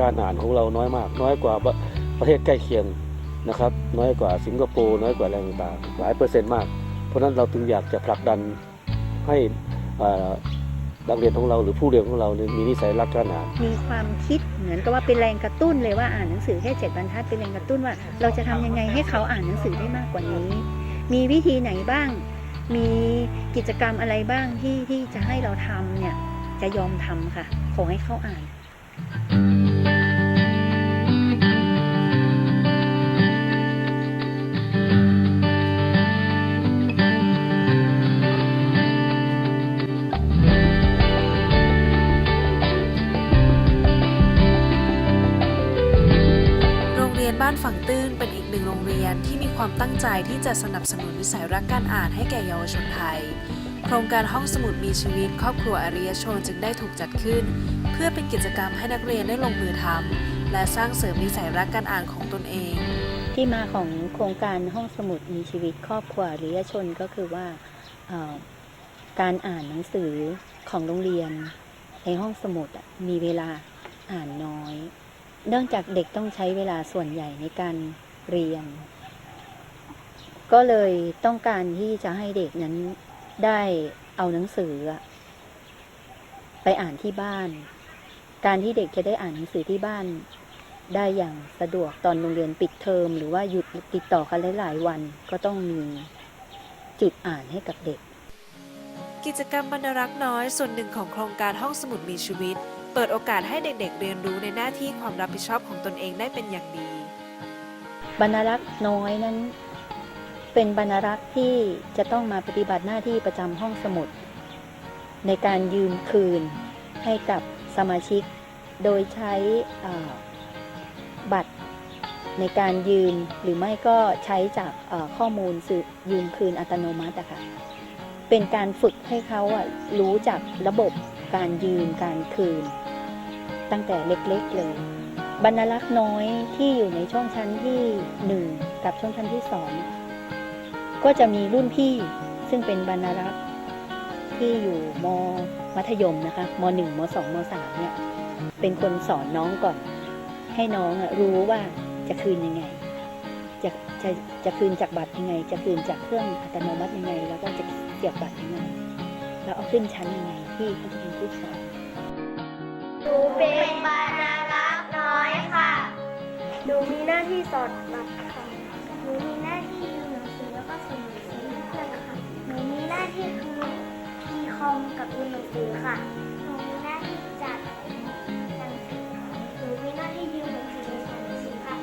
การอ่านของเราน้อยมาก น้อยกว่าประเทศใกล้เคียงนะครับ น้อยกว่าสิงคโปร์น้อยกว่าอะไรต่างหลายเปอร์เซ็นต์มาก เพราะนั้นเราจึงอยากจะผลักดันให้นักเรียนของเราหรือผู้เรียนของเราเนี่ยมีนิสัยรักการอ่านมีความคิดเหมือนกับว่าเป็นแรงกระตุ้นเลยว่าอ่านหนังสือแค่เจ็ดบรรทัดเป็นแรงกระตุ้นว่า เราจะทำยังไงให้เขาอ่านหนังสือได้มากกว่านี้ มีวิธีไหนบ้าง มีกิจกรรมอะไรบ้างที่ที่จะให้เราทำเนี่ยจะยอมทำค่ะ ขอให้เขาอ่าน ฝังตื้นเป็นอีกหนึ่งโรงเรียนที่มีความตั้งใจที่จะสนับสนุนวิสัยรักการอ่านให้แก่เยาวชนไทย โครงการห้องสมุดมีชีวิต ครอบครัวอริยชนจึงได้ถูกจัดขึ้น เพื่อเป็นกิจกรรมให้นักเรียนได้ลงมือทำและสร้างเสริมนิสัยรักการอ่านของตนเอง ที่มาของโครงการห้องสมุดมีชีวิต ครอบครัวหรือชนก็คือว่าการอ่านหนังสือของโรงเรียนในห้องสมุดมีเวลาอ่านน้อย เนื่องจากเด็กต้องใช้เวลาส่วนใหญ่ในการเรียน ก็เลยต้องการที่จะให้เด็กนั้นได้เอาหนังสือ ไปอ่านที่บ้าน การที่เด็กจะได้อ่านหนังสือที่บ้าน ได้อย่างสะดวกตอนโรงเรียนปิดเทอม หรือว่าหยุดติดต่อกันหลาย ๆ วันก็ต้องมีจุดอ่านให้กับเด็ก กิจกรรมบรรณรักษ์น้อยส่วนหนึ่งของโครงการห้องสมุดมีชีวิต เปิดโอกาสให้เด็กๆ เรียนรู้ในหน้าที่ความรับผิดชอบของตนเองได้เป็นอย่างดี บรรณรักษ์น้อยนั้น เป็นบรรณรักษ์ที่จะต้องมาปฏิบัติหน้าที่ประจำห้องสมุด ในการยืมคืนให้กับสมาชิก โดยใช้บัตรในการยืมหรือไม่ก็ใช้จากข้อมูลสื่อยืมคืนอัตโนมัติอะค่ะเป็นการฝึกให้เขารู้จักระบบการยืมการคืน ตั้งแต่เล็กๆเลยบรรลักษ์น้อยที่อยู่ในช่องชั้นที่หนึ่งกับช่องชั้นที่สองก็จะมีรุ่นพี่ซึ่งเป็นบรรลักษ์ที่อยู่มมัธยมนะคะมหนึ่งมสองมสามเนี่ย เป็นคนสอนน้องก่อน ให้น้องรู้ว่าจะคืนยังไง จะจะจะคืนจากบัตรยังไง จะคืนจากเครื่องอัตโนมัติยังไง แล้วก็จะเสียบบัตรยังไง แล้วเอาขึ้นชั้นยังไงพี่เขาจะเป็นผู้สอน เป็นบรรณรักษ์น้อยค่ะ หนูมีหน้าที่สอนบัตรค่ะ หนูมีหน้าที่ดูหนังสือแล้วก็ส่งหนังสือให้เพื่อนนะคะหนูมีหน้าที่คือมีคอมกับดูหนังสือค่ะ หนูมีหน้าที่จัดหนังสือหนูมีหน้าที่ยืมหนังสือและส่งหนังสือค่ะ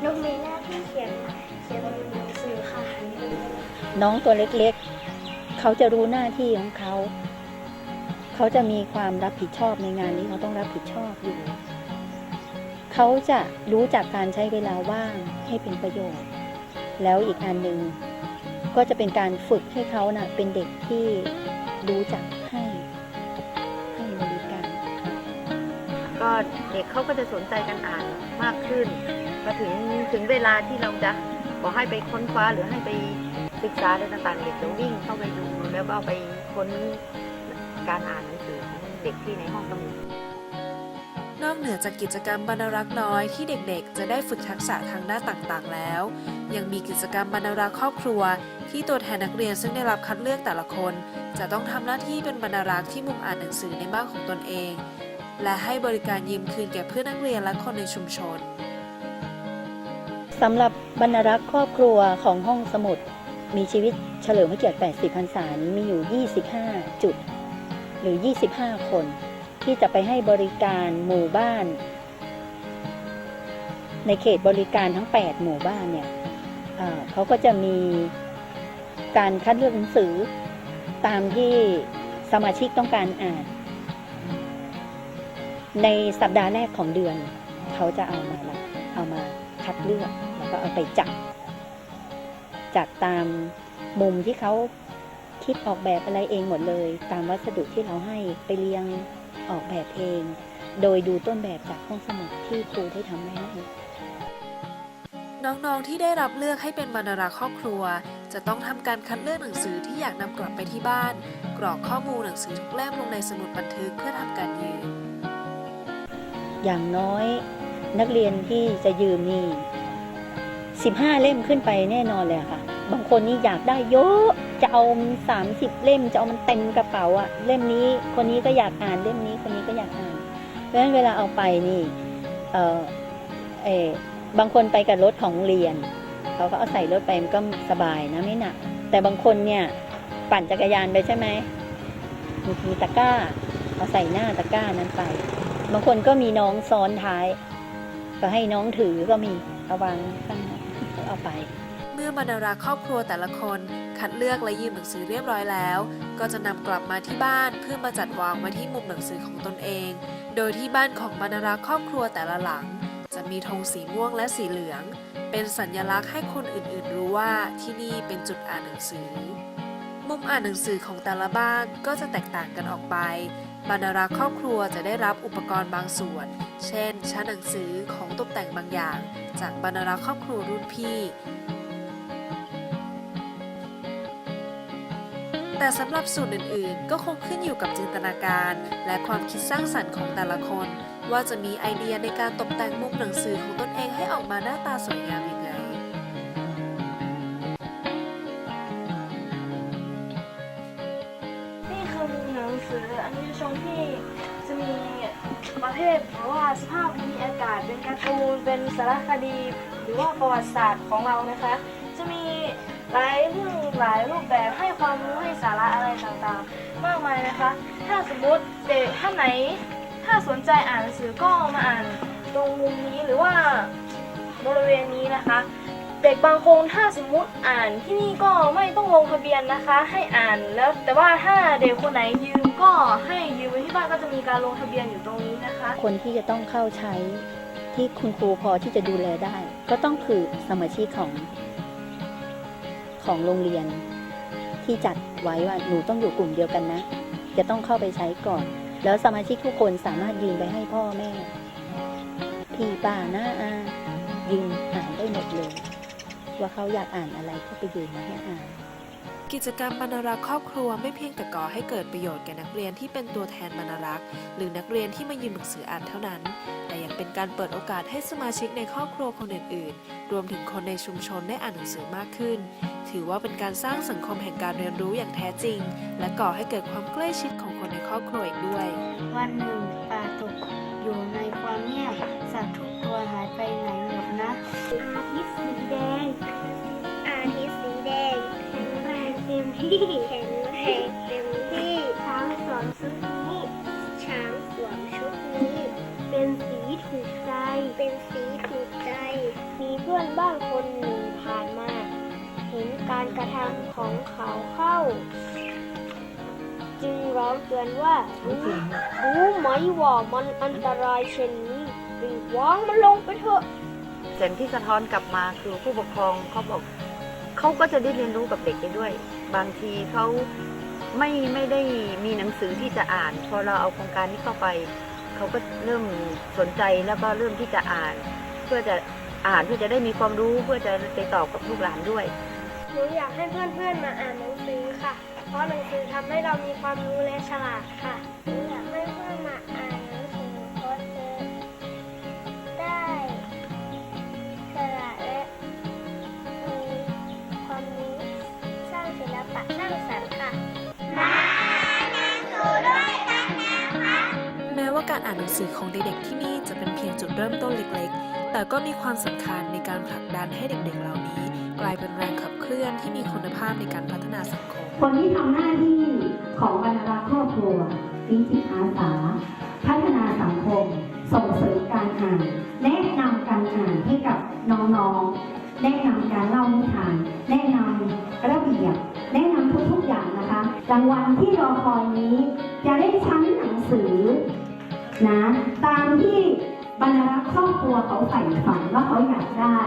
หนูมีหน้าที่เขียนเขียนหนังสือค่ะ น้องตัวเล็กๆ เขาจะรู้หน้าที่ของเขา เขาจะมีความรับผิดชอบในงานนี้เขาต้องรับผิดชอบอยู่ เขาจะรู้จากการใช้เวลาว่างให้เป็นประโยชน์ แล้วอีกอันหนึ่งก็จะเป็นการฝึกให้เขานะ่ะเป็นเด็กที่รู้จักให้ให้บริการ ก็เด็กเขาก็จะสนใจการอ่านมากขึ้นมาถึงถึงเวลาที่เราจะบอกให้ไปค้นคว้าหรือให้ไปศึกษาอะไรต่างๆเด็กจะวิ่งเข้าไปดูแล้วก็ไปค้น การอ่านหนังสือของเด็กที่ในห้องสมุดนอกเหนือจากกิจกรรมบรรณรักษ์น้อยที่เด็กๆ จะได้ฝึกทักษะทางด้านต่างๆ แล้ว ยังมีกิจกรรมบรรณรักษ์ครอบครัว ที่ตัวแทนนักเรียนซึ่งได้รับคัดเลือกแต่ละคน จะต้องทำหน้าที่เป็นบรรณรักษ์ที่มุมอ่านหนังสือในบ้านของตนเอง และให้บริการยืมคืนแก่เพื่อนนักเรียนและคนในชุมชนสำหรับบรรณรักษ์ครอบครัวของห้องสมุด มีชีวิตเฉลิมพระเกียรติ 80 พรรษานี้มีอยู่ 25 จุด หรือ 25 คน ที่จะไปให้บริการหมู่บ้าน ในเขตบริการทั้ง 8 หมู่บ้านเนี่ยเเขาก็จะมีการคัดเลือกหนังสือตามที่สมาชิกต้องการอ่าน ในสัปดาห์แรกของเดือน เขาจะเอามาละเอามาคัดเลือกแล้วก็เอาไปจัดจัดตามมุมที่เขา คิดออกแบบอะไรเองหมดเลย ตามวัสดุที่เราให้ไปเรียงออกแบบเอง โดยดูต้นแบบจากห้องสมุดที่ครูได้ทำไว้ให้น้องๆที่ได้รับเลือกให้เป็นบรรณารักษ์ครอบครัว จะต้องทำการคัดเลือกหนังสือที่อยากนำกลับไปที่บ้าน กรอกข้อมูลหนังสือทุกเล่มลงในสมุดบันทึกเพื่อทำการยืม อย่างน้อย นักเรียนที่จะยืมนี่สิบห้าเล่มขึ้นไปแน่นอนเลยอะค่ะ บางคนนี่อยากได้เยอะ จะเอาสามสิบเล่มจะเอามันเต็มกระเป๋าอะเล่มนี้คนนี้ก็อยากอ่านเล่มนี้คนนี้ก็อยากอ่าน เพราะฉะนั้นเวลาเอาไปนี่เออเออบางคนไปกับรถของเรียนเขาก็เอาใส่รถไปมันก็สบายนะไม่หนักแต่บางคนเนี่ยปั่นจักรยานไปใช่ไหมมีมีตะกร้าเอาใส่หน้าตะกร้านั้นไป บางคนก็มีน้องซ้อนท้าย ก็ให้น้องถือก็มีเอาวางข้างเอาไป เมื่อบรรดาครอบครัวแต่ละคน คัดเลือกและยืมหนังสือเรียบร้อยแล้ว ก็จะนำกลับมาที่บ้านเพื่อมาจัดวางไว้ที่มุมหนังสือของตนเอง โดยที่บ้านของบรรดาครอบครัวแต่ละหลัง จะมีธงสีม่วงและสีเหลือง เป็นสัญลักษณ์ให้คนอื่นๆ รู้ว่าที่นี่เป็นจุดอ่านหนังสือ มุมอ่านหนังสือของแต่ละบ้านก็จะแตกต่างกันออกไปบรรดาครอบครัวจะได้รับอุปกรณ์บางส่วน เช่น ชั้นหนังสือของตกแต่งบางอย่าง จากบรรดาครอบครัวรุ่นพี่ แต่สำหรับส่วนอื่นๆ ก็คงขึ้นอยู่กับจินตนาการ และความคิดสร้างสรรค์ของแต่ละคน ว่าจะมีไอเดียในการตกแต่งมุมหนังสือของตนเองให้ออกมาหน้าตาสวยงามยังไงนี่คือมุมหนังสืออันนี้ชมที่จะมีประเภทหรือว่าสภาพภูมิอากาศเป็นการ์ตูนเป็นสารคดี หรือว่าประวัติศาสตร์ของเรานะคะ จะมีหลายเรื่อง หลายรูปแบบให้ความรู้ให้สาระอะไรต่างๆ มากมายนะคะ ถ้าสมมติเด็กท่านไหน ถ้าสนใจอ่านหนังสือก็มาอ่านตรงมุมนี้หรือว่าบริเวณนี้นะคะ เด็กบางคนถ้าสมมุติอ่านที่นี่ก็ไม่ต้องลงทะเบียนนะคะ ให้อ่านแล้ว แต่ว่าถ้าเด็กคนไหนยืมก็ให้ยืมไว้ที่บ้านก็จะมีการลงทะเบียนอยู่ตรงนี้นะคะ คนที่จะต้องเข้าใช้ที่คุณครูพอที่จะดูแลได้ ก็ต้องคือสมาชิกของ ของโรงเรียน ที่จัดไว้ว่าหนูต้องอยู่กลุ่มเดียวกันนะ จะต้องเข้าไปใช้ก่อน แล้วสมาชิกทุกคนสามารถยืมไปให้พ่อแม่ พี่ป้าน้าอายืมอ่านได้หมดเลย ว่าเขาอยากอ่านอะไรก็ไปยืมมาให้อ่านกิจกรรมบรรณารักษ์ครอบครัวไม่เพียงแต่ก่อให้เกิดประโยชน์แก่นักเรียนที่เป็นตัวแทนบรรณารักษ์หรือนักเรียนที่มายืมหนังสืออ่านเท่านั้น แต่ยังเป็นการเปิดโอกาสให้สมาชิกในครอบครัวคนอื่นๆ รวมถึงคนในชุมชนได้อ่านหนังสือมากขึ้น ถือว่าเป็นการสร้างสังคมแห่งการเรียนรู้อย่างแท้จริง และก่อให้เกิดความใกล้ชิดของคนในครอบครัวอีกด้วย วันหนึ่งป่าตกอยู่ในความเงียบสัตว์ทุกตัวหายไปไหนหมดนะ อาทิตย์สีแดง อาทิตย์สีแดงแข็งแรงเต็มที่ ของเขาเข้า จึงร้องเตือนว่ารู้รู้ไหมว่ามันอันตรายเช่นนี้รีบวางมันลงไปเถอะ เสียงที่สะท้อนกลับมาคือผู้ปกครองเขาบอกเขาก็จะได้เรียนรู้กับเด็กไปด้วย บางทีเขาไม่ไม่ได้มีหนังสือที่จะอ่าน พอเราเอาโครงการนี้เข้าไป เขาก็เริ่มสนใจแล้วก็เริ่มที่จะอ่าน เพื่อจะอ่านเพื่อจะได้มีความรู้เพื่อจะไปตอบกับลูกหลานด้วย หนูอยากให้เพื่อนๆมาอ่านหนังสือค่ะ เพราะหนังสือทำให้เรามีความรู้และฉลาดค่ะหนูอยากให้เพื่อนมาอ่านหนังสือเพราะเธอได้ฉลาดและมีความรู้สร้างศิลปะสร้างสรรค์ค่ะ มาอ่านหนังสือด้วยกันนะคะแม้ว่าการอ่านหนังสือของเด็กๆที่นี่จะเป็นเพียงจุดเริ่มต้นเล็กๆ แต่ก็มีความสำคัญในการผลักดันให้เด็กๆเหล่านี้ กลายเป็นแรงขับเคลื่อนที่มีคุณภาพในการพัฒนาสังคม คนที่ทำหน้าที่ของบรรณาครอบครัวมีจิตอาสา พัฒนาสังคม ส่งเสริมการอ่านแนะนำการอ่านให้กับน้องๆ แนะนำการเล่านิทาน แนะนำระเบียบ แนะนำทุกๆอย่างนะคะรางวัลที่รอคอยนี้ จะได้ชั้นหนังสือนะตามที่บรรณาครอบครัวเขาใฝ่ฝันว่าเขาอยากได้